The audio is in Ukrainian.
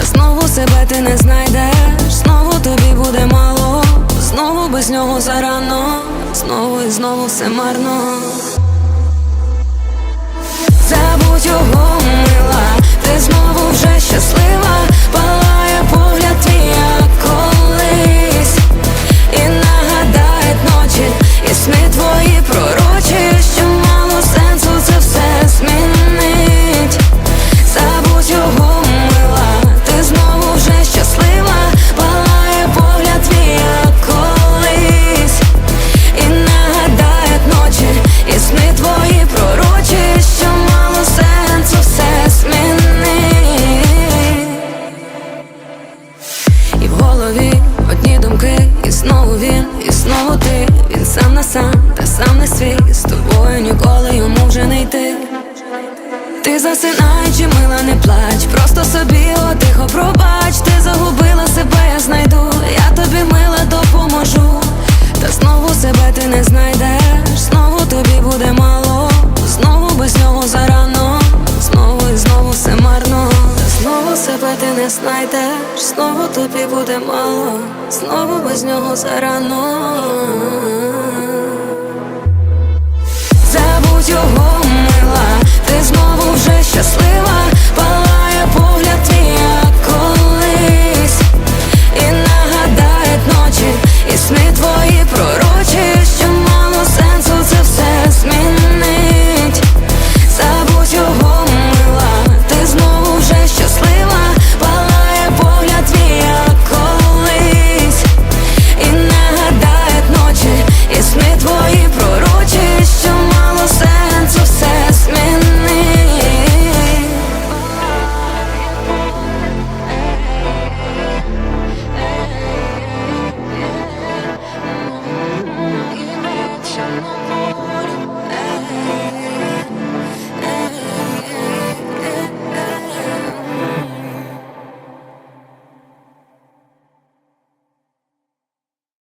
Та знову себе ти не знайдеш, знову тобі буде мало, знову без нього зарано, знову і знову все марно. І знову він, і знову ти. Він сам на сам, та сам не свій. З тобою ніколи йому вже не йти. Ти засинай, чи мила не плач, просто собі його тихо пробач. Ти загубила себе, я знайду, я тобі мила допоможу. Та знову себе ти не знайдеш, знову тобі буде мало, знову без нього зарано, не знайдеш, знову тобі буде мало, знову без нього зарано. Забудь його.